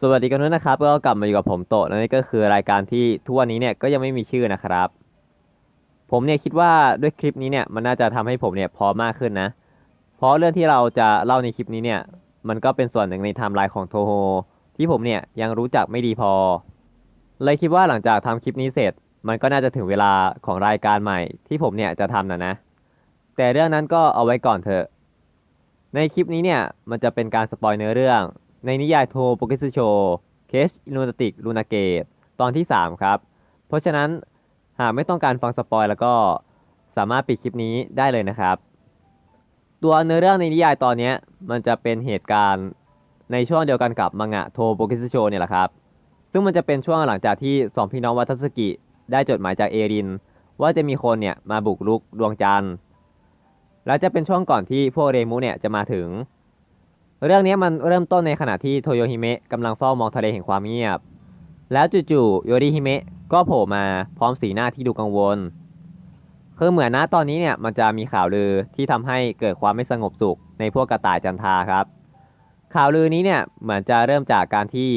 สวัสดีกันด้วยนะครับ ก็กลับมาอยู่กับผมโตะและนี่ก็คือรายการที่ทุกวันนี้เนี่ยก็ยังไม่มีชื่อนะครับ ผมเนี่ยคิดว่าด้วยคลิปนี้เนี่ยมันน่าจะทำให้ผมเนี่ยพร้อมมากขึ้นนะ เพราะเรื่องที่เราจะเล่าในคลิปนี้เนี่ย มันก็เป็นส่วนหนึ่งในไทม์ไลน์ของโทโฮที่ผมเนี่ยยังรู้จักไม่ดีพอ เลยคิดว่าหลังจากทำคลิปนี้เสร็จ มันก็น่าจะถึงเวลาของรายการใหม่ ที่ผมเนี่ยจะทำนะนะ แต่เรื่องนั้นก็เอาไว้ก่อนเถอะ ในคลิปนี้เนี่ยมันจะเป็นการสปอยเนื้อเรื่อง ในนิยายโทโปเกสโชเคชอิลูนติกลูนาเกตตอนที่ 3 ครับ เพราะฉะนั้นหากไม่ต้องการฟังสปอยแล้วก็สามารถปิดคลิปนี้ได้เลยนะครับ ตัวเนื้อเรื่องในนิยายตอนนี้มันจะเป็นเหตุการณ์ในช่วงเดียวกันกับมังงะโทโปเกสโชเนี่ยแหละครับ ซึ่งมันจะเป็นช่วงหลังจากที่สองพี่น้องวัตสกิได้จดหมายจากเอริน ว่าจะมีคนเนี่ยมาบุกรุกดวงจันทร์และจะเป็นช่วงก่อนที่พวกเรมูเนี่ยจะมาถึง เรื่องนี้มันเริ่มต้นในขณะที่โทโยฮิเมะกำลังเฝ้ามองทะเลแห่งความเงียบ แล้วจู่ๆโยริฮิเมะก็โผล่มาพร้อมสีหน้าที่ดูกังวล คือเหมือนนะตอนนี้เนี่ยมันจะมีข่าวลือที่ทำให้เกิดความไม่สงบสุขในพวกกระต่ายจันทาครับ ข่าวลือนี้เนี่ยเหมือนจะเริ่มจากการที่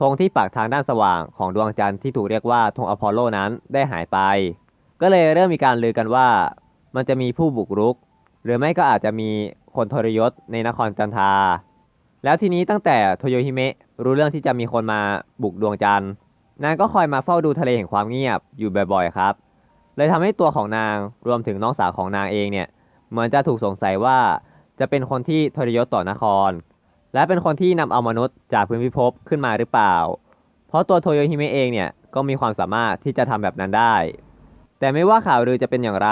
ธงที่ปักทางด้านสว่างของดวงจันทร์ที่ถูกเรียกว่าธงอพอลโลนั้นได้หายไป ก็เลยเริ่มมีการลือกันว่า มันจะมีผู้บุกรุก หรือไม่ก็อาจจะมี คนทรยศในนครจันทา แล้วทีนี้ตั้งแต่โทโยฮิเมะรู้เรื่องที่จะมีคนมาบุกดวงจันทร์นางก็คอยมาเฝ้าดูทะเลแห่งความเงียบอยู่บ่อยๆครับ เลยทำให้ตัวของนางรวมถึงน้องสาวของนางเองเนี่ย เหมือนจะถูกสงสัยว่าจะเป็นคนที่ทรยศต่อนคร และเป็นคนที่นำเอามนุษย์จากพื้นพิภพขึ้นมาหรือเปล่า เพราะตัวโทโยฮิเมะเองเนี่ยก็มีความสามารถที่จะทำแบบนั้นได้ แต่ไม่ว่าข่าวลือจะเป็นอย่างไร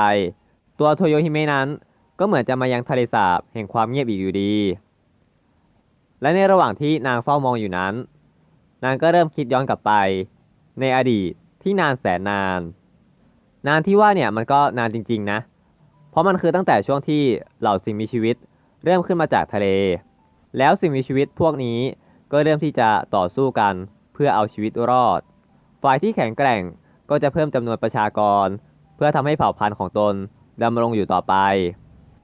ตัวโทโยฮิเมะนั้น ก็เหมือนจะมายังทะเลสาบแห่งความเงียบอีกอยู่ดี และในระหว่างที่นางเฝ้ามองอยู่นั้น นางก็เริ่มคิดย้อนกลับไป ในอดีตที่นานแสนนาน นานที่ว่าเนี่ยมันก็นานจริง ๆ นะ เพราะมันคือตั้งแต่ช่วงที่เหล่าสิ่งมีชีวิต เริ่มขึ้นมาจากทะเล แล้วสิ่งมีชีวิตพวกนี้ก็เริ่มที่จะต่อสู้กันเพื่อเอาชีวิตรอด ฝ่ายที่แข็งแกร่งก็จะเพิ่มจำนวนประชากร เพื่อทำให้เผ่าพันธุ์ของตนดำรงอยู่ต่อไป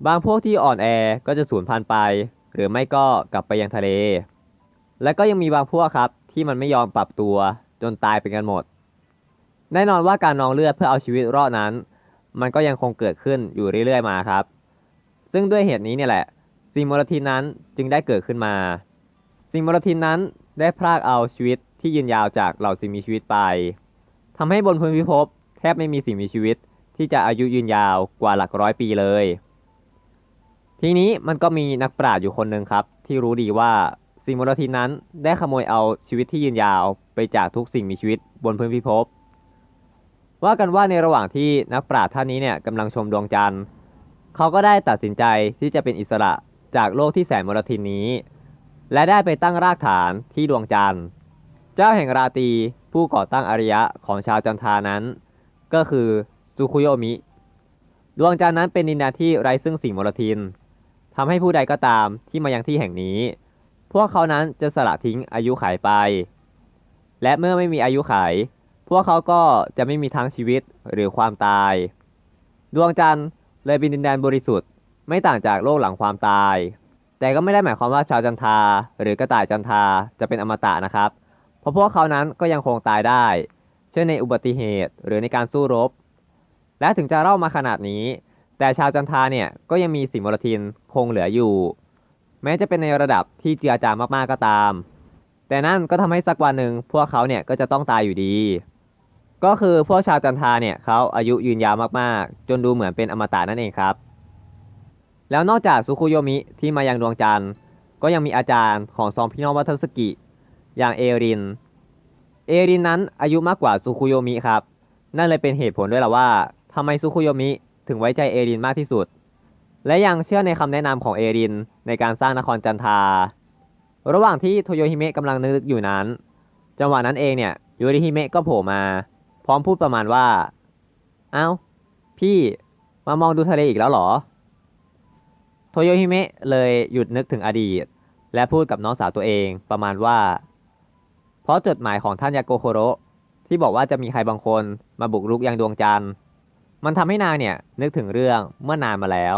บางพวกที่อ่อนแอก็จะสูญพันธุ์ไป หรือไม่ก็กลับไปยังทะเล และก็ยังมีบางพวกครับที่มันไม่ยอมปรับตัวจนตายไปกันหมด แน่นอนว่าการนองเลือดเพื่อเอาชีวิตรอดนั้น มันก็ยังคงเกิดขึ้นอยู่เรื่อยๆมาครับ ซึ่งด้วยเหตุนี้เนี่ยแหละสิ่งมลทินนั้นจึงได้เกิดขึ้นมา สิ่งมลทินนั้นได้พรากเอาชีวิตที่ยืนยาวจากเหล่าสิ่งมีชีวิตไปทำให้บนพื้นพิภพแทบไม่มีสิ่งมีชีวิตที่จะอายุยืนยาวกว่าหลักร้อยปีเลย ทีนี้มันก็มีนักปราชญ์อยู่คนหนึ่งครับ ที่รู้ดีว่าสิ่งมลทินนั้นได้ขโมยเอาชีวิตที่ยืนยาวไปจากทุกสิ่งมีชีวิตบนพื้นพิภพว่ากันว่าในระหว่างที่นักปราชญ์ท่านนี้เนี่ยกำลังชมดวงจันทร์เขาก็ได้ตัดสินใจที่จะเป็นอิสระจากโลกที่แสนมลทินนี้ และได้ไปตั้งรากฐานที่ดวงจันทร์ เจ้าแห่งราตรีผู้ก่อตั้งอารยะของชาวจันทานั้น ก็คือซูคุโยมิ ดวงจันทร์นั้นเป็นดินแดนที่ไร้ซึ่งสิ่งมลทิน ทำให้ผู้ใดก็ตามที่มายังที่แห่งนี้ พวกเขานั้นจะสละทิ้งอายุขัยไป และเมื่อไม่มีอายุขัยพวกเขาก็จะไม่มีทั้งชีวิตหรือความตาย ดวงจันทร์เลยเป็นดินแดนบริสุทธิ์ ไม่ต่างจากโลกหลังความตาย แต่ก็ไม่ได้หมายความว่าชาวจันทาหรือกระต่ายจันทาจะเป็นอมตะนะครับ เพราะพวกเขานั้นก็ยังคงตายได้ เช่นในอุบัติเหตุหรือในการสู้รบ และถึงจะเล่ามาขนาดนี้ แต่ชาวจันทาเนี่ยก็ยังมีสิ่งมลทินคงเหลืออยู่ แม้จะเป็นในระดับที่เจือจางมากๆก็ตาม แต่นั่นก็ทำให้สักวันหนึ่งพวกเขาเนี่ยก็จะต้องตายอยู่ดี ก็คือพวกชาวจันทาเนี่ยเขาอายุยืนยาวมากๆ จนดูเหมือนเป็นอมตะนั่นเองครับ แล้วนอกจากซุคุโยมิที่มายังดวงจันทร์ ก็ยังมีอาจารย์ของสองพี่น้องวัตสกิ อย่างเอริน เอรินนั้นอายุมากกว่าซุคุโยมิครับ นั่นเลยเป็นเหตุผลด้วยล่ะว่าทำไมซุคุโยมิ ถึงไว้ใจเอรินมากที่สุด และยังเชื่อในคำแนะนำของเอรินในการสร้างนครจันทา ระหว่างที่โทโยฮิเมะกำลังนึกอยู่นั้น จังหวะนั้นเองเนี่ยโยริฮิเมะก็โผล่มา พร้อมพูดประมาณว่า เอ้า พี่มามองดูทะเลอีกแล้วหรอ โทโยฮิเมะเลยหยุดนึกถึงอดีต และพูดกับน้องสาวตัวเองประมาณว่า เพราะจดหมายของท่านยาโกโคโรที่บอกว่าจะมีใครบางคนมาบุกรุกยังดวงจันทร์ มันทำให้นางเนี่ยนึกถึงเรื่องเมื่อนานมาแล้ว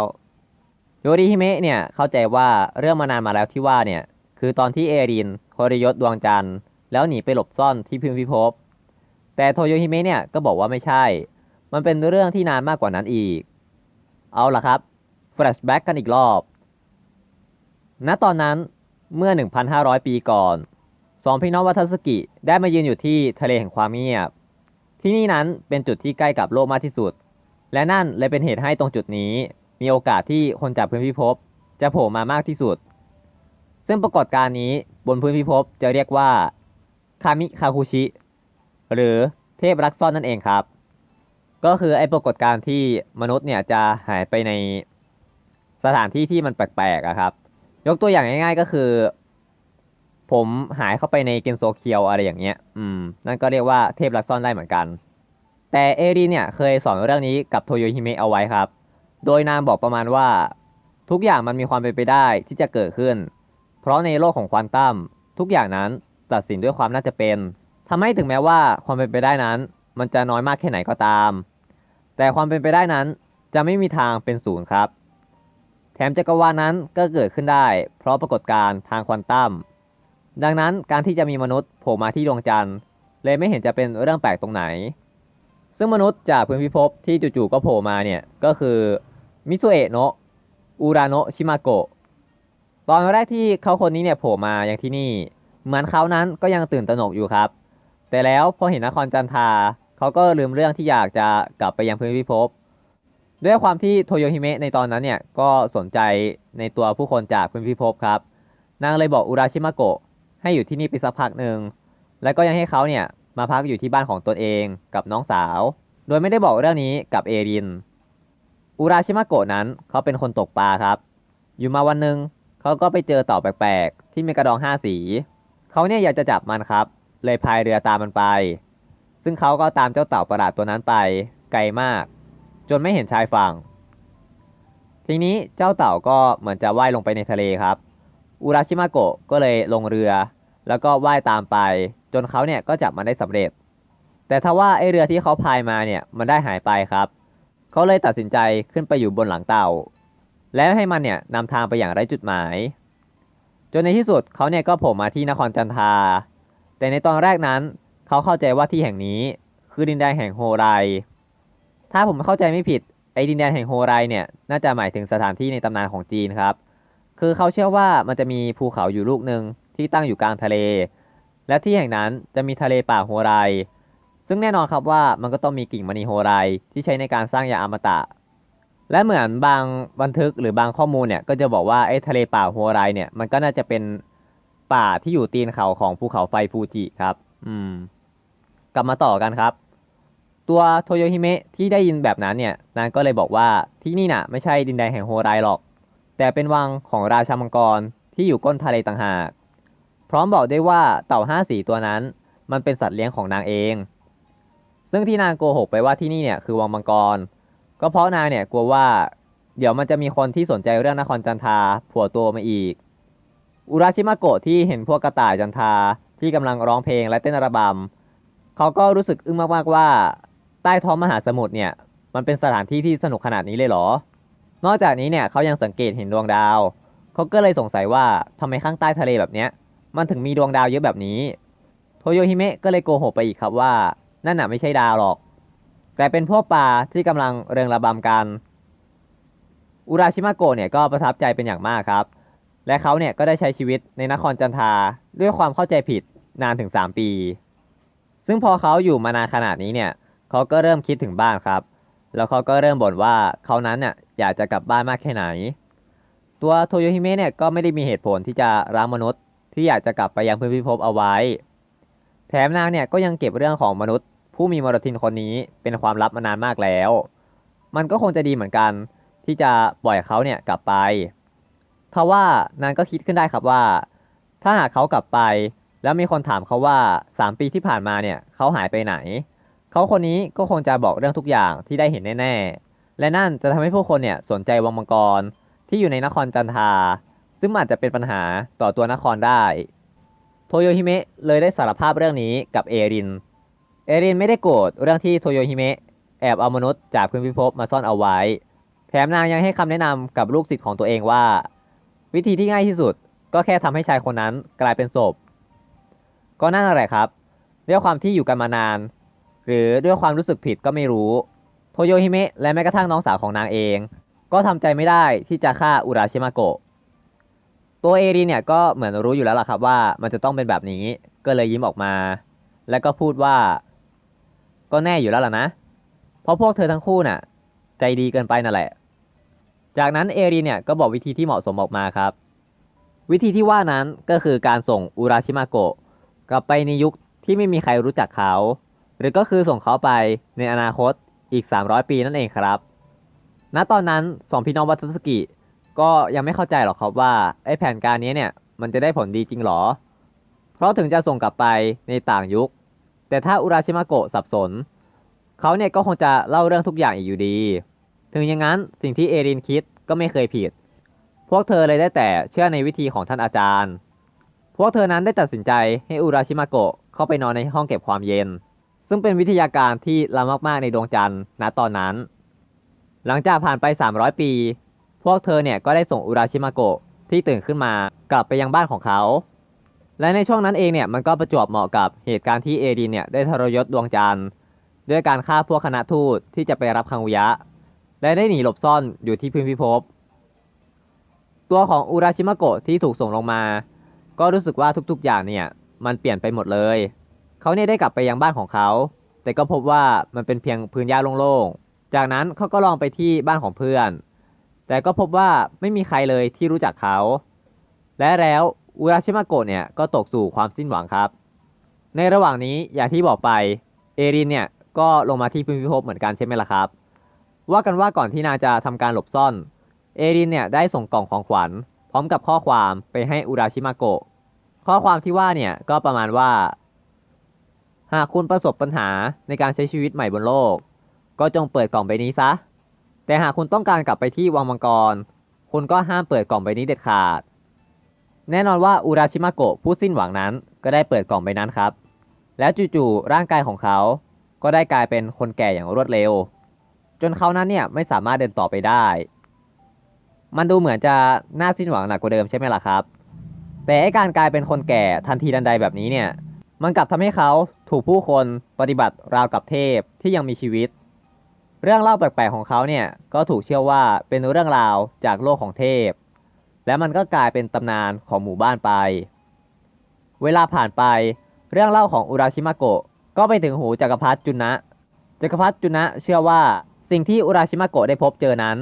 โยริฮิเมะเนี่ยเข้าใจว่าเรื่องมานานมาแล้วที่ว่าเนี่ยคือตอนที่เอรินทรยศดวงจันทร์แล้วหนีไปหลบซ่อนที่พิมพิภพแต่โทโยฮิเมะเนี่ยก็บอกว่าไม่ใช่ มันเป็นเรื่องที่นานมากกว่านั้นอีก เอาล่ะครับแฟลชแบ็กกันอีกรอบ ณตอนนั้นเมื่อ 1,500 ปีก่อน สองพี่น้องวัตสกิได้มายืนอยู่ที่ทะเลแห่งความเงียบ ที่นี่นั้นเป็นจุดที่ใกล้กับโลกมากที่สุด และนั่นเลยเป็นเหตุให้ตรงจุดนี้ มีโอกาสที่คนจากพื้นพิภพจะโผล่มามากที่สุด ซึ่งปรากฏการณ์นี้บนพื้นพิภพจะเรียกว่าคามิคาคุชิ หรือเทพรักซ่อนนั่นเองครับ ก็คือไอ้ปรากฏการณ์ที่มนุษย์เนี่ยจะหายไปในสถานที่ที่มันแปลกๆอะครับ ยกตัวอย่างง่าย ๆ ก็คือ ผมหายเข้าไปในเกนโซเคียวอะไรอย่างเงี้ย อืม นั่นก็เรียกว่าเทพรักซ่อนได้เหมือนกัน แต่เอรีเนี่ยเคยสอนเรื่องนี้กับโทโยฮิเมะเอาไว้ครับ โดยนางบอกประมาณว่า ทุกอย่างมันมีความเป็นไปได้ที่จะเกิดขึ้น เพราะในโลกของควอนตัมทุกอย่างนั้นตัดสินด้วยความน่าจะเป็นทำให้ถึงแม้ว่าความเป็นไปได้นั้น มันจะน้อยมากแค่ไหนก็ตาม แต่ความเป็นไปได้นั้นจะไม่มีทางเป็นศูนย์ครับ แถมจักรวาลนั้นก็เกิดขึ้นได้ เพราะปรากฏการณ์ทางควอนตัมดังนั้นการที่จะมีมนุษย์โผล่มาที่ดวงจันทร์เลยไม่เห็นจะเป็นเรื่องแปลกตรงไหน ซึ่งมนุษย์จากพื้นพิภพที่จู่ๆก็โผล่มาเนี่ย ก็คือมิซุเอะโนะอูราโนะชิมาโกะตอนแรกที่เขาคนนี้เนี่ยโผล่มาอย่างที่นี่เหมือนเขานั้นก็ยังตื่นตระหนกอยู่ครับ แต่แล้วพอเห็นนครจันทาเขาก็ลืมเรื่องที่อยากจะกลับไปยังพื้นพิภพด้วยความที่โทโยฮิเมะในตอนนั้นเนี่ยก็สนใจในตัวผู้คนจากพื้นพิภพครับ นางเลยบอกอุราชิมาโกะให้อยู่ที่นี่ไปสักพักหนึ่ง แล้วก็ยังให้เขาเนี่ย มาพักอยู่ที่บ้านของตนเองกับน้องสาว โดยไม่ได้บอกเรื่องนี้กับเอริน อุราชิมาโกะนั้นเขาเป็นคนตกปลาครับ อยู่มาวันหนึ่งเขาก็ไปเจอเต่าแปลกๆ ที่มีกระดองห้าสี เขาเนี่ยอยากจะจับมันครับ เลยพายเรือตามมันไป ซึ่งเขาก็ตามเจ้าเต่าประหลาดตัวนั้นไป ไกลมาก จนไม่เห็นชายฝั่ง ทีนี้เจ้าเต่าก็เหมือนจะว่ายลงไปในทะเลครับ อุราชิมาโกะก็เลยลงเรือ แล้วก็ว่ายตามไป จนเขาเนี่ยก็จับมันได้สำเร็จ แต่ถ้าว่าไอเรือที่เขาพายมาเนี่ยมันได้หายไปครับเขาเลยตัดสินใจขึ้นไปอยู่บนหลังเต่า แล้วให้มันเนี่ยนำทางไปอย่างไร้จุดหมาย จนในที่สุดเขาเนี่ยก็โผล่มาที่นครจันทา แต่ในตอนแรกนั้นเขาเข้าใจว่าที่แห่งนี้คือดินแดนแห่งโฮไรถ้าผมเข้าใจไม่ผิดไอ้ดินแดนแห่งโฮไรเนี่ยน่าจะหมายถึงสถานที่ในตำนานของจีนครับ คือเขาเชื่อว่ามันจะมีภูเขาอยู่ลูกหนึ่ง ที่ตั้งอยู่กลางทะเล และที่แห่งนั้นจะมีทะเลป่าโฮไร ซึ่งแน่นอนครับว่ามันก็ต้องมีกิ่งมณีโฮไรที่ใช้ในการสร้างยาอมตะ และเหมือนบางบันทึกหรือบางข้อมูลเนี่ยก็จะบอกว่าไอ้ทะเลป่าโฮไรเนี่ยมันก็น่าจะเป็นป่าที่อยู่ตีนเขาของภูเขาไฟฟูจิครับ อืม กลับมาต่อกันครับ ตัวโทโยฮิเมะที่ได้ยินแบบนั้นเนี่ย นางก็เลยบอกว่าที่นี่น่ะ ไม่ใช่ดินแดนแห่งโฮไรหรอก แต่เป็นวังของราชามังกรที่อยู่ก้นทะเลต่างหาก ร้อมบอกได้ว่าเต่าห้าสีตัวนั้น มันเป็นสัตว์เลี้ยงของนางเอง ซึ่งที่นางโกหกไปว่าที่นี่เนี่ยคือวังมังกร ก็เพราะนางเนี่ยกลัวว่า เดี๋ยวมันจะมีคนที่สนใจเรื่องนครจันทาผัวตัวมาอีก อุราชิมาโกะที่เห็นพวกกระต่ายจันทาที่กำลังร้องเพลงและเต้นระบำเขาก็รู้สึกอึ้งมากๆว่า ใต้ท้องมหาสมุทรเนี่ย มันเป็นสถานที่ที่สนุกขนาดนี้เลยเหรอ นอกจากนี้เนี่ยเขายังสังเกตเห็นดวงดาว เขาก็เลยสงสัยว่าทำไมข้างใต้ทะเลแบบเนี้ย มันถึงมีดวงดาวเยอะแบบนี้ โทโยฮิเมะก็เลยโกหกไปอีกครับว่า นั่นน่ะไม่ใช่ดาวหรอก แต่เป็นพวกปลาที่กำลังเริงระบำกัน อุราชิมาโกะเนี่ยก็ประทับใจเป็นอย่างมากครับ และเขาเนี่ยก็ได้ใช้ชีวิตในนครจันทาด้วยความเข้าใจผิดนานถึง 3 ปี ซึ่งพอเขาอยู่มานานขนาดนี้เนี่ยเขาก็เริ่มคิดถึงบ้านครับ แล้วเขาก็เริ่มบ่นว่าเขานั้นเนี่ยอยากจะกลับบ้านมากแค่ไหน ตัวโทโยฮิเมะเนี่ยก็ไม่ได้มีเหตุผลที่จะรักมนุษย์ ที่อยากจะกลับไปยังพื้นพิภพเอาไว้ แถมนางเนี่ยก็ยังเก็บเรื่องของมนุษย์ ผู้มีมรทินคนนี้เป็นความลับมานานมากแล้ว มันก็คงจะดีเหมือนกัน ที่จะปล่อยเขาเนี่ยกลับไป ทว่านางก็คิดขึ้นได้ครับว่า ถ้าหากเขากลับไป แล้วมีคนถามเขาว่า3ปีที่ผ่านมาเนี่ยเขาหายไปไหน เขาคนนี้ก็คงจะบอกเรื่องทุกอย่างที่ได้เห็นแน่ๆและนั่นจะทำให้ผู้คนเนี่ยสนใจวังมังกรที่อยู่ในนครจันทา ซึ่งอาจจะเป็นปัญหาต่อตัวนครได้ โทโยฮิเมะเลยได้สารภาพเรื่องนี้กับเอริน เอรินไม่ได้โกรธเรื่องที่โทโยฮิเมะแอบเอามนุษย์จากพื้นพิภพมาซ่อนเอาไว้ แถมนางยังให้คำแนะนำกับลูกศิษย์ของตัวเองว่า วิธีที่ง่ายที่สุดก็แค่ทำให้ชายคนนั้นกลายเป็นศพ ก็นั่นแหละครับด้วยความที่อยู่กันมานาน หรือด้วยความรู้สึกผิดก็ไม่รู้โทโยฮิเมะและแม้กระทั่งน้องสาวของนางเอง ก็ทำใจไม่ได้ที่จะฆ่าอุราชิมาโกะ ตัวเอรินเนี่ยก็เหมือนรู้อยู่แล้วล่ะครับว่ามันจะต้องเป็นแบบนี้ก็เลยยิ้มออกมา แล้วก็พูดว่า ก็แน่อยู่แล้วล่ะนะ เพราะพวกเธอทั้งคู่น่ะ ใจดีเกินไปนั่นแหละ จากนั้นเอรินเนี่ยก็บอกวิธีที่เหมาะสมออกมาครับ วิธีที่ว่านั้นก็คือการส่งอุราชิมาโกะกลับไปในยุคที่ไม่มีใครรู้จักเขา หรือก็คือส่งเขาไปในอนาคตอีก 300 ปีนั่นเองครับ ณตอนนั้นสองพี่น้องวัตสกิ ก็ยังไม่เข้าใจหรอกครับว่าไอ้แผนการนี้เนี่ยมันจะได้ผลดีจริงหรอ เพราะถึงจะส่งกลับไปในต่างยุค แต่ถ้าอุราชิมาโกะสับสน เขาเนี่ยก็คงจะเล่าเรื่องทุกอย่างอีกอยู่ดี ถึงอย่างนั้นสิ่งที่เอรินคิดก็ไม่เคยผิด พวกเธอเลยได้แต่เชื่อในวิธีของท่านอาจารย์ พวกเธอนั้นได้ตัดสินใจให้อุราชิมาโกะเข้าไปนอนในห้องเก็บความเย็น ซึ่งเป็นวิทยาการที่ล้ำมากๆในดวงจันทร์ณตอนนั้น หลังจากผ่านไป 300 ปี พวกเธอเนี่ยก็ได้ส่งอุราชิมาโกะที่ตื่นขึ้นมากลับไปยังบ้านของเขา และในช่วงนั้นเองเนี่ยมันก็ประจวบเหมาะกับเหตุการณ์ที่เอดินเนี่ยได้ทรยศดวงจันทร์ด้วยการฆ่าพวกคณะทูตที่จะไปรับคังวุยะ และได้หนีหลบซ่อนอยู่ที่พื้นพิภพ ตัวของอุราชิมาโกะที่ถูกส่งลงมา ก็รู้สึกว่าทุกๆอย่างเนี่ยมันเปลี่ยนไปหมดเลย เขาเนี่ยได้กลับไปยังบ้านของเขา แต่ก็พบว่ามันเป็นเพียงพื้นหญ้าโล่งๆ จากนั้นเขาก็ลองไปที่บ้านของเพื่อน แต่ก็พบว่าไม่มีใครเลยที่รู้จักเขา และแล้วอุราชิมาโกะเนี่ยก็ตกสู่ความสิ้นหวังครับ ในระหว่างนี้อย่างที่บอกไปเอรินเนี่ยก็ลงมาที่พื้นพิภพเหมือนกันใช่ไหมล่ะครับ ว่ากันว่าก่อนที่นางจะทำการหลบซ่อน เอรินเนี่ยได้ส่งกล่องของขวัญ พร้อมกับข้อความไปให้อุราชิมาโกะ ข้อความที่ว่าเนี่ยก็ประมาณว่า หากคุณประสบปัญหาในการใช้ชีวิตใหม่บนโลก ก็จงเปิดกล่องใบนี้ซะ แต่หากคุณต้องการกลับไปที่วังมังกร คุณก็ห้ามเปิดกล่องใบนี้เด็ดขาด แน่นอนว่าอุราชิมาโกะผู้สิ้นหวังนั้นก็ได้เปิดกล่องใบนั้นครับ แล้วจู่ๆร่างกายของเขาก็ได้กลายเป็นคนแก่อย่างรวดเร็ว จนเขานั้นเนี่ยไม่สามารถเดินต่อไปได้ มันดูเหมือนจะน่าสิ้นหวังหนักกว่าเดิมใช่ไหมล่ะครับ แต่การกลายเป็นคนแก่ทันทีทันใดแบบนี้เนี่ย มันกลับทำให้เขาถูกผู้คนปฏิบัติราวกับเทพที่ยังมีชีวิต เรื่องเล่าแปลกๆของเขาเนี่ยก็ถูกเชื่อว่าเป็นเรื่องราวจากโลกของเทพ และมันก็กลายเป็นตำนานของหมู่บ้านไป เวลาผ่านไป เรื่องเล่าของอุราชิมาโกะก็ไปถึงหูจักรพรรดิจุนะ จักรพรรดิจุนะเชื่อว่าสิ่งที่อุราชิมาโกะได้พบเจอนั้น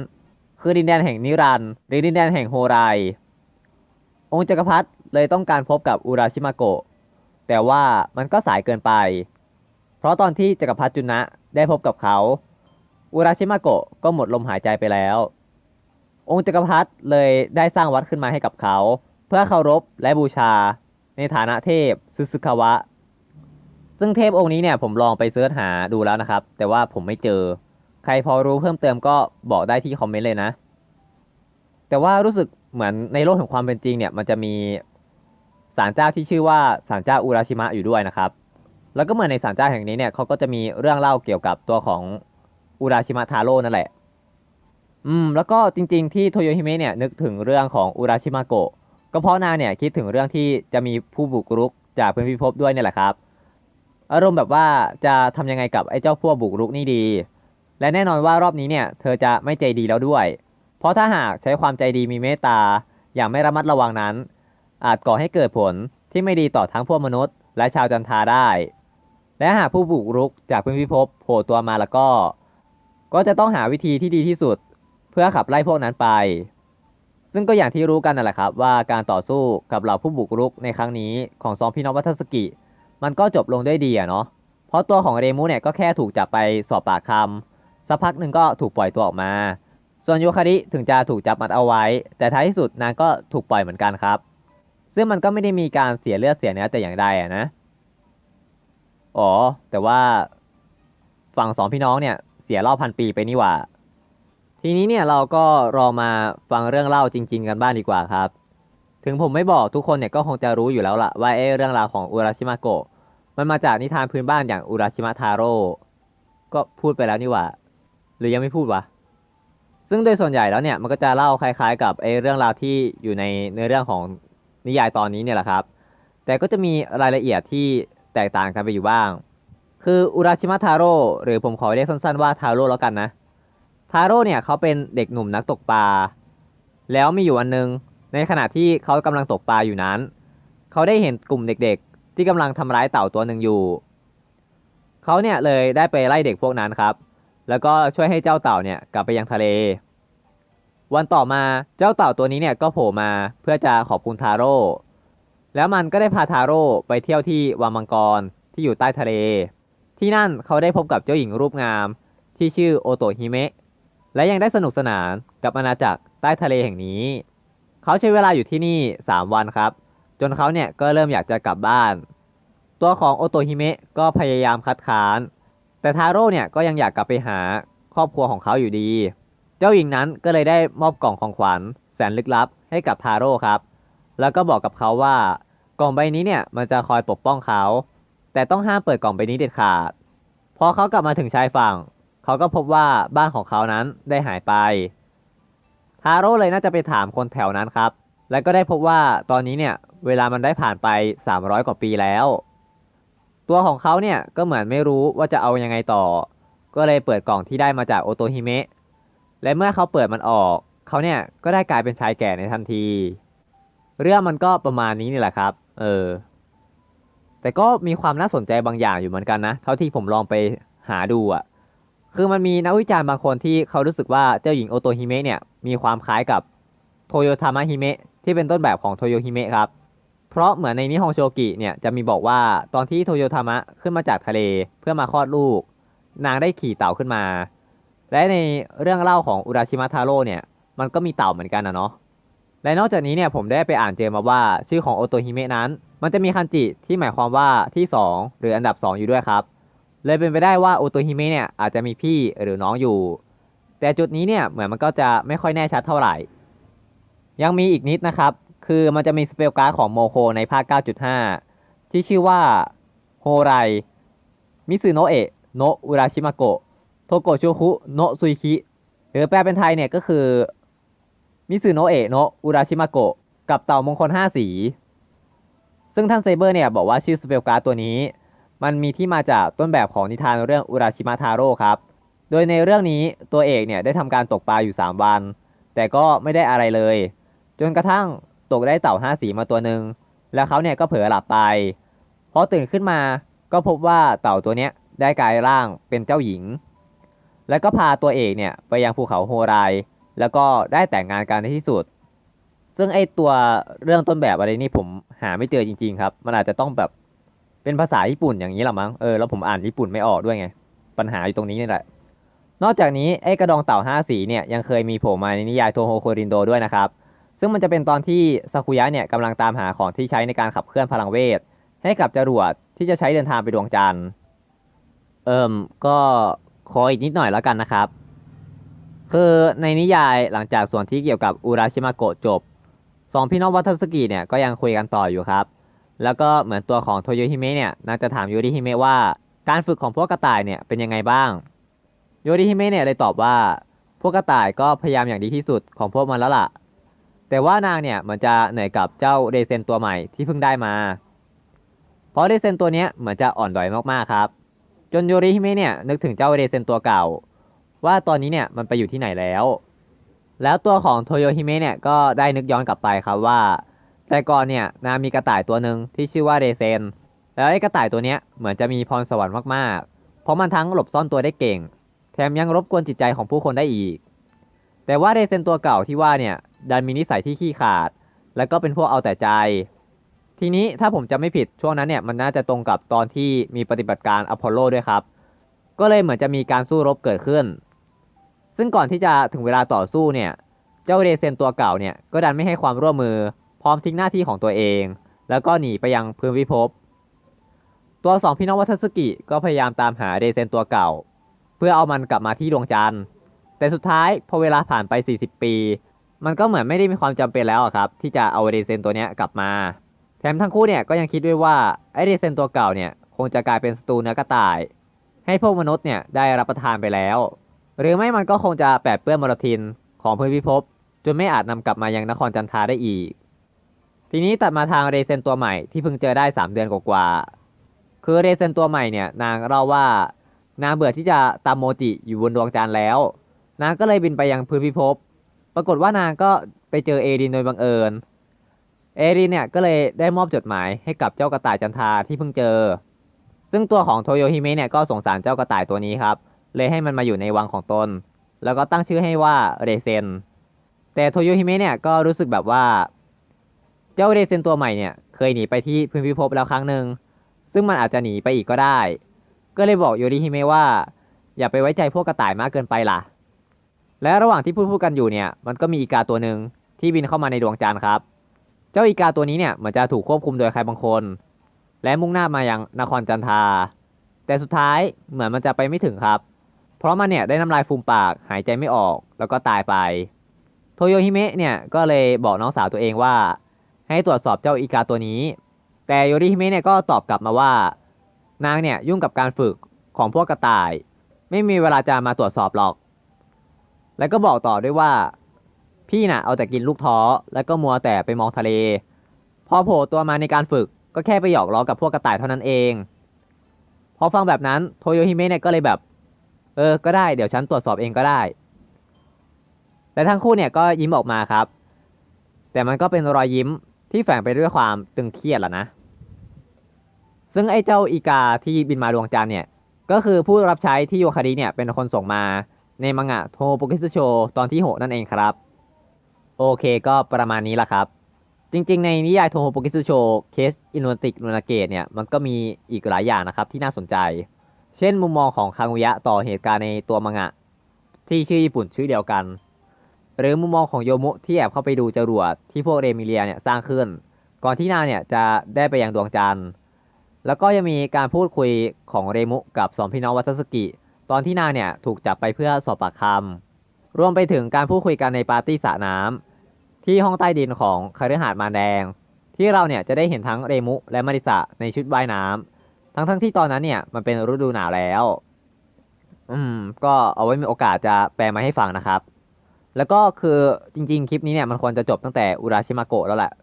คือดินแดนแห่งนิรันหรือดินแดนแห่งโฮไรองค์จักรพรรดิเลยต้องการพบกับอุราชิมาโกะแต่ว่ามันก็สายเกินไป เพราะตอนที่จักรพรรดิจุนะได้พบกับเขา อุราชิมาโกะก็หมดลมหายใจไปแล้ว องค์จักรพรรดิเลยได้สร้างวัดขึ้นมาให้กับเขา เพื่อเคารพและบูชาในฐานะเทพซึซึคาวะ ซึ่งเทพองค์นี้เนี่ยผมลองไปเสิร์ชหาดูแล้วนะครับ แต่ว่าผมไม่เจอ ใครพอรู้เพิ่มเติมก็บอกได้ที่คอมเมนต์เลยนะ แต่ว่ารู้สึกเหมือนในโลกแห่งความเป็นจริงเนี่ยมันจะมีศาลเจ้าที่ชื่อว่าศาลเจ้าอุราชิมะอยู่ด้วยนะครับ แล้วก็เหมือนในศาลเจ้าแห่งนี้เนี่ยเขาก็จะมีเรื่องเล่าเกี่ยวกับตัวของ อุราชิมะทาโร่นั่นแหละ อืม แล้วก็จริง ๆ ที่โทโยฮิเมะเนี่ยนึกถึงเรื่องของอุราชิมาโกะก็เพราะนางเนี่ยคิดถึงเรื่องที่จะมีผู้บุกรุกจากพื้นพิภพด้วยเนี่ยแหละครับ อารมณ์แบบว่าจะทำยังไงกับไอ้เจ้าพวกบุกรุกนี่ดี และแน่นอนว่ารอบนี้เนี่ย เธอจะไม่ใจดีแล้วด้วย เพราะถ้าหากใช้ความใจดีมีเมตตา อย่างไม่ระมัดระวังนั้น อาจก่อให้เกิดผลที่ไม่ดีต่อทั้งพวกมนุษย์ และชาวจันทาได้ และหากผู้บุกรุกจากพื้นพิภพโผล่ตัวมาแล้วก็ ก็จะต้องหาวิธีที่ดีที่สุดเพื่อขับไล่พวกนั้นไป ซึ่งก็อย่างที่รู้กันนั่นแหละครับ ว่าการต่อสู้กับเหล่าผู้บุกรุกในครั้งนี้ของสองพี่น้องวัตสกิ มันก็จบลงด้วยดีอะเนาะ เพราะตัวของเรมูเนี่ยก็แค่ถูกจับไปสอบปากคำสักพักหนึ่งก็ถูกปล่อยตัวออกมา ส่วนโยคาริถึงจะถูกจับมัดเอาไว้ แต่ท้ายที่สุดนางก็ถูกปล่อยเหมือนกันครับ ซึ่งมันก็ไม่ได้มีการเสียเลือดเสียเนื้อแต่อย่างใดอะนะ อ๋อ แต่ว่าฝั่งสองพี่น้องเนี่ย เสียรอบพันปีไปนี่หว่า ทีนี้เนี่ยเราก็รอมาฟังเรื่องเล่าจริง ๆ กันบ้างดีกว่าครับ ถึงผมไม่บอกทุกคนเนี่ยก็คงจะรู้อยู่แล้วล่ะว่าเอ๊ะเรื่องราวของอุราชิมาโกะมันมาจากนิทานพื้นบ้านอย่างอุราชิมะทาโร่ก็พูดไปแล้วนี่หว่า หรือยังไม่พูดวะซึ่งโดยส่วนใหญ่แล้วเนี่ยมันก็จะเล่าคล้าย ๆ กับไอ้เรื่องราวที่อยู่ในเนื้อเรื่องของนิยายตอนนี้เนี่ยแหละครับ แต่ก็จะมีรายละเอียดที่แตกต่างกันไปอยู่บ้าง คืออุราชิมะทาโร่หรือผมขอเรียกสั้นๆว่าทาโร่แล้วกันนะ ทาโร่เนี่ยเขาเป็นเด็กหนุ่มนักตกปลา แล้วมีอยู่วันหนึ่งในขณะที่เขากำลังตกปลาอยู่นั้น เขาได้เห็นกลุ่มเด็กๆ ที่กำลังทำร้ายเต่าตัวหนึ่งอยู่ เขาเนี่ยเลยได้ไปไล่เด็กพวกนั้นครับ แล้วก็ช่วยให้เจ้าเต่าเนี่ยกลับไปยังทะเล วันต่อมาเจ้าเต่าตัวนี้เนี่ยก็โผล่มาเพื่อจะขอบคุณทาโร่แล้วมันก็ได้พาทาโร่ไปเที่ยวที่วังมังกรที่อยู่ใต้ทะเล ที่นั่นเขาได้พบกับเจ้าหญิงรูปงาม ที่ชื่อโอโตฮิเมะ และยังได้สนุกสนานกับอาณาจักรใต้ทะเลแห่งนี้ เขาใช้เวลาอยู่ที่นี่ 3 วันครับ จนเขาเนี่ยก็เริ่มอยากจะกลับบ้าน ตัวของโอโตฮิเมะก็พยายามคัดค้าน แต่ทาโร่เนี่ยก็ยังอยากกลับไปหาครอบครัวของเขาอยู่ดี เจ้าหญิงนั้นก็เลยได้มอบกล่องของขวัญแสนลึกลับให้กับทาโร่ครับ แล้วก็บอกกับเขาว่ากล่องใบนี้เนี่ยมันจะคอยปกป้องเขา แต่ต้องห้ามเปิดกล่องใบนี้เด็ดขาด พอเขากลับมาถึงชายฝั่ง เขาก็พบว่าบ้านของเขานั้นได้หายไป ทาโร่เลยน่าจะไปถามคนแถวนั้นครับ แล้วก็ได้พบว่าตอนนี้เนี่ยเวลามันได้ผ่านไป 300 กว่าปีแล้ว ตัวของเขาเนี่ยก็เหมือนไม่รู้ว่าจะเอายังไงต่อ ก็เลยเปิดกล่องที่ได้มาจากโอโตฮิเมะ และเมื่อเขาเปิดมันออก เขาเนี่ยก็ได้กลายเป็นชายแก่ในทันที เรื่องมันก็ประมาณนี้นี่แหละครับ เออ แต่ก็มีความน่าสนใจบางอย่างอยู่เหมือนกันนะ เท่าที่ผมลองไปหาดูอะ่ะ คือมันมีนักวิจารณ์บางคนที่เขารู้สึกว่าเจ้าหญิงโอโตฮิเมะเนี่ยมีความคล้ายกับโทโยทามะฮิเมะที่เป็นต้นแบบของโทโยฮิเมะครับ เพราะเหมือนในนิฮงโชกิเนี่ยจะมีบอกว่าตอนที่โทโยทามะขึ้นมาจากทะเลเพื่อมาคลอดลูก นางได้ขี่เต่าขึ้นมา และในเรื่องเล่าของอุราชิมะทาโร่เนี่ยมันก็มีเต่าเหมือนกันนะเนาะ และนอกจากนี้เนี่ยผมได้ไปอ่านเจอมาว่าชื่อของโอโตฮิเมะนั้น มันจะมีคันจิที่หมายความว่าที่ 2 หรืออันดับ 2 อยู่ด้วยครับ เลยเป็นไปได้ว่าโอโตฮิเมะเนี่ยอาจจะมีพี่หรือน้องอยู่ แต่จุดนี้เนี่ยเหมือนมันก็จะไม่ค่อยแน่ชัดเท่าไหร่ ยังมีอีกนิดนะครับ คือมันจะมีสเปลการ์ดของโมโคในภาค 9.5 ที่ชื่อว่าโฮไรมิซึโนะเอะโนะอุราชิมาโกะโทโกชูคุโนะซุยคิหรือแปลเป็นไทยเนี่ยก็คือ มิซึโนะเอะโนะอุราชิมาโกะกับเต่ามงคล 5 สี ซึ่งท่านเซเบอร์เนี่ยบอกว่าชื่อสเปลการ์ดตัวนี้ มันมีที่มาจากต้นแบบของนิทานเรื่องอุราชิมะทาโร่ครับ โดยในเรื่องนี้ตัวเอกเนี่ยได้ทำการตกปลาอยู่ 3 วัน แต่ก็ไม่ได้อะไรเลย จนกระทั่งตกได้เต่า 5 สีมาตัวหนึ่งแล้วเขาเนี่ยก็เผลอหลับไปพอตื่นขึ้นมาก็พบว่าเต่าตัวเนี้ยได้กลายร่างเป็นเจ้าหญิง แล้วก็พาตัวเอกเนี่ยไปยังภูเขาโฮไร แล้วก็ได้แต่งงานกันในที่สุด ซึ่งไอตัวเรื่องต้นแบบอะไรนี่ผมหาไม่เจอจริง ๆ ครับ มันอาจจะต้องแบบเป็นภาษาญี่ปุ่นอย่างนี้หรอมั้ง เออ แล้วผมอ่านญี่ปุ่นไม่ออกด้วยไง ปัญหาอยู่ตรงนี้นี่แหละ นอกจากนี้ไอกระดองเต่าห้าสีเนี่ยยังเคยมีโผล่มาในนิยายโทโฮโครินโดด้วยนะครับ ซึ่งมันจะเป็นตอนที่ซากุยะเนี่ยกำลังตามหาของที่ใช้ในการขับเคลื่อนพลังเวท ให้กับจรวดที่จะใช้เดินทางไปดวงจันทร์ เอิมก็ขออีกนิดหน่อยแล้วกันนะครับ คือในนิยายหลังจากส่วนที่เกี่ยวกับอุราชิมาโกะจบสองพี่น้องวัตสกิเนี่ยก็ยังคุยกันต่ออยู่ครับ แล้วก็เหมือนตัวของโทโยฮิเมะเนี่ยน่าจะถามโยริฮิเมะว่า การฝึกของพวกกระต่ายเนี่ยเป็นยังไงบ้างโยริฮิเมะเนี่ยเลยตอบว่า พวกกระต่ายก็พยายามอย่างดีที่สุดของพวกมันแล้วล่ะ แต่ว่านางเนี่ยเหมือนจะเหนื่อยกับเจ้าเดเซนตัวใหม่ที่เพิ่งได้มา เพราะเดเซนตัวเนี้ยเหมือนจะอ่อนด้อยมากๆครับ จนโยริฮิเมะเนี่ยนึกถึงเจ้าเดเซนตัวเก่า ว่าตอนนี้เนี่ยมันไปอยู่ที่ไหนแล้ว แล้วตัวของโทโยฮิเมะเนี่ยก็ได้นึกย้อนกลับไปครับว่า แต่ก่อนเนี่ยนามีกระต่ายตัวหนึ่งที่ชื่อว่าเดเซน แล้วไอ้กระต่ายตัวเนี้ยเหมือนจะมีพรสวรรค์มากๆ เพราะมันทั้งหลบซ่อนตัวได้เก่ง แถมยังรบกวนจิตใจของผู้คนได้อีก แต่ว่าเดเซนตัวเก่าที่ว่าเนี่ยดันมีนิสัยที่ขี้ขาด แล้วก็เป็นพวกเอาแต่ใจ ทีนี้ถ้าผมจะไม่ผิดช่วงนั้นเนี่ยมันน่าจะตรงกับตอนที่มีปฏิบัติการอพอลโลด้วยครับก็เลยเหมือนจะมีการสู้รบเกิดขึ้น ซึ่งก่อนที่จะถึงเวลาต่อสู้เนี่ย เจ้าเดเซนตัวเก่าเนี่ยก็ดันไม่ให้ความร่วมมือพร้อมทิ้งหน้าที่ของตัวเอง แล้วก็หนีไปยังพื้นพิภพ ตัวสองพี่น้องวัตสกิก็พยายามตามหาเดเซนตัวเก่า เพื่อเอามันกลับมาที่ดวงจันทร์ แต่สุดท้ายพอเวลาผ่านไป 40 ปี มันก็เหมือนไม่ได้มีความจำเป็นแล้วครับ ที่จะเอาเดเซนตัวเนี้ยกลับมา แถมทั้งคู่เนี่ยก็ยังคิดด้วยว่าไอเดเซนตัวเก่าเนี่ยคงจะกลายเป็นศัตรูเนื้อกระต่าย ให้พวกมนุษย์เนี่ยได้รับประทานไปแล้ว หรือไม่มันก็คงจะแปดเปื้อนมลทินของพื้นพิภพจนไม่อาจนำกลับมายังนครจันทาได้อีก ทีนี้ตัดมาทางเรเซนตัวใหม่ที่เพิ่งเจอได้ 3 เดือนกว่าๆคือเรเซนตัวใหม่เนี่ยนางเล่าว่านางเบื่อที่จะตามโมจิอยู่บนดวงจันทร์แล้ว นางก็เลยบินไปยังพื้นพิภพปรากฏว่านางก็ไปเจอเอรินโดยบังเอิญ เอรินเนี่ยก็เลยได้มอบจดหมายให้กับเจ้ากระต่ายจันทาที่เพิ่งเจอ ซึ่งตัวของโทโยฮิเมะเนี่ยก็สงสารเจ้ากระต่ายตัวนี้ครับ เลยให้มันมาอยู่ในวังของตน แล้วก็ตั้งชื่อให้ว่าเรเซน แต่โทโยฮิเมะเนี่ยก็รู้สึกแบบว่า เจ้าเรเซนตัวใหม่เนี่ยเคยหนีไปที่พื้นพิภพแล้วครั้งหนึ่ง ซึ่งมันอาจจะหนีไปอีกก็ได้ ก็เลยบอกโยริฮิเมะว่า อย่าไปไว้ใจพวกกระต่ายมากเกินไปล่ะ และระหว่างที่พูดพูดกันอยู่เนี่ย มันก็มีอีกาตัวหนึ่งที่บินเข้ามาในดวงจันทร์ครับ เจ้าอีกาตัวนี้เนี่ยเหมือนจะถูกควบคุมโดยใครบางคน และมุ่งหน้ามายังนครจันทาแต่สุดท้ายเหมือนมันจะไปไม่ถึงครับ เพราะมันเนี่ยได้น้ำลายฟูมปากหายใจไม่ออกแล้วก็ตายไป โทโยฮิเมะเนี่ยก็เลยบอกน้องสาวตัวเองว่า ให้ตรวจสอบเจ้าอีกาตัวนี้ แต่โยริฮิเมะเนี่ยก็ตอบกลับมาว่า นางเนี่ยยุ่งกับการฝึกของพวกกระต่าย ไม่มีเวลาจะมาตรวจสอบหรอก แล้วก็บอกต่อด้วยว่า พี่น่ะเอาแต่กินลูกท้อแล้วก็มัวแต่ไปมองทะเล พอโผล่ตัวมาในการฝึกก็แค่ไปหยอกล้อกับพวกกระต่ายเท่านั้นเอง พอฟังแบบนั้นโทโยฮิเมะเนี่ยก็เลยแบบ เออ ก็ได้เดี๋ยวฉันตรวจสอบเองก็ได้ และทั้งคู่เนี่ยก็ยิ้มออกมาครับ แต่มันก็เป็นรอยยิ้มที่แฝงไปด้วยความตึงเครียดล่ะนะ ซึ่งไอ้เจ้าอีกาที่บินมาดวงจันทร์เนี่ย ก็คือผู้รับใช้ที่โยคาริเนี่ยเป็นคนส่งมาในมังงะโทโปกิสโชตอนที่ 6 นั่นเองครับ โอเคก็ประมาณนี้ละครับ จริงๆ ในนิยายโทโปกิสโชเคสอินโนติกนูนาเกตเนี่ย มันก็มีอีกหลายอย่างนะครับที่น่าสนใจ เช่นมุมมองของคางุยะต่อเหตุการณ์ในตัวมังงะ ที่ชื่อญี่ปุ่นชื่อเดียวกัน หรือมุมมองของโยมุที่แอบเข้าไปดูจรวดที่พวกเรมิเลียเนี่ยสร้างขึ้น ก่อนที่นาเนี่ยจะได้ไปยังดวงจันทร์แล้วก็ยังมีการพูดคุยของเรมุกับสองพี่น้องวัตสกิ ตอนที่นาเนี่ยถูกจับไปเพื่อสอบปากคำรวมไปถึงการพูดคุยกันในปาร์ตี้สระน้ำที่ห้องใต้ดินของคฤหาสน์มาแดง ที่เราเนี่ยจะได้เห็นทั้งเรมุและมาริสะในชุดว่ายน้ำ ทั้งทั้งๆที่ตอนนั้นเนี่ยมันเป็นฤดูหนาวแล้ว อืม ก็เอาไว้มีโอกาสจะแปลมาให้ฟังนะครับ แล้วก็คือจริง ๆ คลิปนี้เนี่ยมันควรจะจบตั้งแต่อุราชิมาโกะแล้วแหละ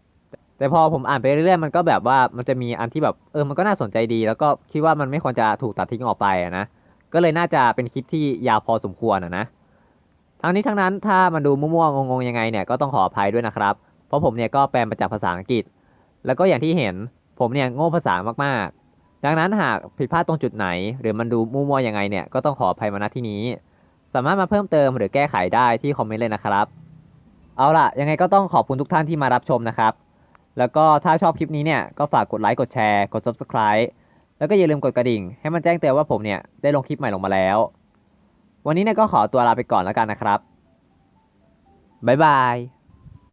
แต่พอผมอ่านไปเรื่อยๆมันก็แบบว่ามันจะมีอันที่แบบเออมันก็น่าสนใจดี แล้วก็คิดว่ามันไม่ควรจะถูกตัดทิ้งออกไปนะ ก็เลยน่าจะเป็นคลิปที่ยาวพอสมควรอะนะทั้งนี้ทั้งนั้นถ้ามันดูมั่วๆงงๆยังไงเนี่ยก็ต้องขออภัยด้วยนะครับ เพราะผมเนี่ยก็แปลมาจากภาษาอังกฤษ แล้วก็อย่างที่เห็นผมเนี่ยโง่ภาษามากๆ ดังนั้นหากผิดพลาดตรงจุดไหน หรือมันดูมั่วๆยังไงเนี่ยก็ต้องขออภัยมาณที่นี้ สามารถมาเพิ่มเติมหรือแก้ไขได้ที่คอมเมนต์เลยนะครับ เอาล่ะ ยังไงก็ต้องขอบคุณทุกท่านที่มารับชมนะครับ แล้วก็ถ้าชอบคลิปนี้เนี่ยก็ฝากกดไลค์กดแชร์กด Subscribe แล้วก็อย่าลืมกดกระดิ่ง ให้มันแจ้งเตือนว่าผมเนี่ยได้ลงคลิปใหม่ลงมาแล้ว วันนี้เนี่ยก็ขอตัวลาไปก่อนแล้วกันนะครับบ๊ายบาย